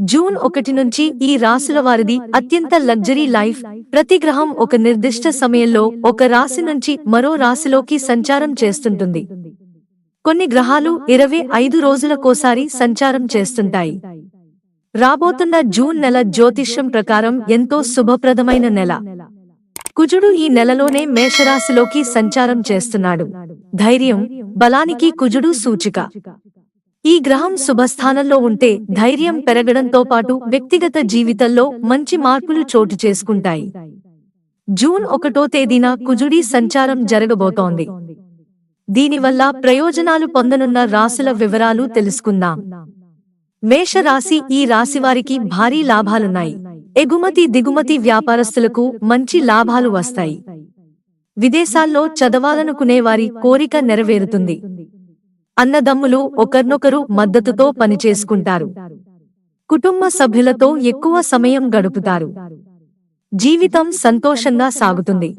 June ఒకటి నుంచి ఈ రాశుల వారిది అత్యంత లగ్జరీ లైఫ్. ప్రతి గ్రహం ఒక నిర్దిష్ట సమయంలో ఒక రాశి నుంచి మరో రాశిలోకి సంచారం చేస్తుంటుంది. కొన్ని గ్రహాలు ఇరవై ఐదు రోజులకోసారి సంచారం చేస్తుంటాయి. రాబోతున్న జూన్ నెల జ్యోతిష్యం ప్రకారం ఎంతో శుభప్రదమైన నెల. కుజుడు ఈ నెలలోనే మేషరాశిలోకి సంచారం చేస్తున్నాడు. ధైర్యం బలానికి కుజుడు సూచిక. ఈ గ్రహం శుభస్థానంలో ఉంటే ధైర్యం పెరగడంతో పాటు వ్యక్తిగత జీవితంలో మంచి మార్పులు చోటు చేసుకుంటాయి. జూన్ ఒకటో తేదీన కుజుడి సంచారం జరగబోతోంది. దీనివల్ల ప్రయోజనాలు పొందనున్న రాశుల వివరాలు తెలుసుకుందాం. మేషరాశి ఈ రాశివారికి భారీ లాభాలున్నాయి. ఎగుమతి దిగుమతి వ్యాపారస్తులకు మంచి లాభాలు వస్తాయి. విదేశాల్లో చదవాలనుకునే వారి కోరిక నెరవేరుతుంది. అన్నదమ్ములు ఒకరినొకరు మద్దతుతో పనిచేసుకుంటారు. కుటుంబ సభ్యులతో ఎక్కువ సమయం గడుపుతారు. జీవితం సంతోషంగా సాగుతుంది.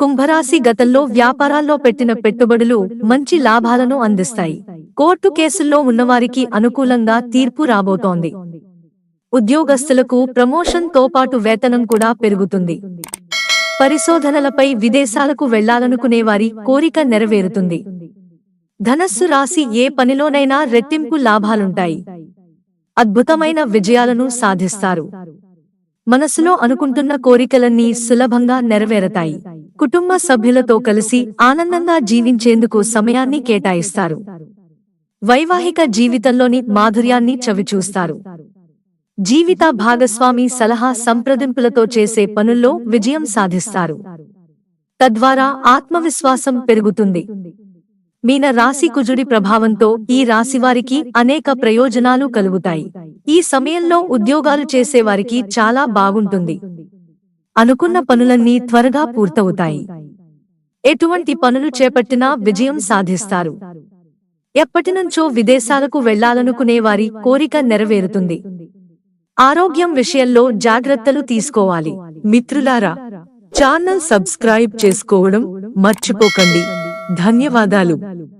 కుంభరాశి గతంలో వ్యాపారాల్లో పెట్టిన పెట్టుబడులు మంచి లాభాలను అందిస్తాయి. కోర్టు కేసుల్లో ఉన్నవారికి అనుకూలంగా తీర్పు రాబోతోంది. ఉద్యోగస్తులకు ప్రమోషన్తో పాటు వేతనం కూడా పెరుగుతుంది. పరిశోధనలపై విదేశాలకు వెళ్ళాలనుకునేవారి కోరిక నెరవేరుతుంది. ధనస్సు రాశి ఏ పనిలోనైనా రెట్టింపు లాభాలుంటాయి. అద్భుతమైన విజయాలను సాధిస్తారు. మనసులో అనుకుంటున్న కోరికలన్నీ సులభంగా నెరవేరతాయి. కుటుంబ సభ్యులతో కలిసి ఆనందంగా జీవించేందుకు సమయాన్ని కేటాయిస్తారు. వైవాహిక జీవితంలోని మాధుర్యాన్ని చవిచూస్తారు. జీవిత భాగస్వామి సలహా సంప్రదింపులతో చేసే పనుల్లో విజయం సాధిస్తారు. తద్వారా ఆత్మవిశ్వాసం పెరుగుతుంది. మీన రాశి కుజుడి ప్రభావంతో ఈ రాశివారికి అనేక ప్రయోజనాలు కలుగుతాయి. ఈ సమయంలో ఉద్యోగాలు చేసేవారికి చాలా బాగుంటుంది. అనుకున్న పనులన్నీ త్వరగా పూర్తవుతాయి. ఎటువంటి పనులు చేపట్టినా విజయం సాధిస్తారు. ఎప్పటినుంచో విదేశాలకు వెళ్ళాలనుకునే వారి కోరిక నెరవేరుతుంది. ఆరోగ్యం విషయంలో జాగ్రత్తలు తీసుకోవాలి. మిత్రులారా ఛానల్ సబ్స్క్రైబ్ చేసుకోవడం మర్చిపోకండి. ధన్యవాదాలు.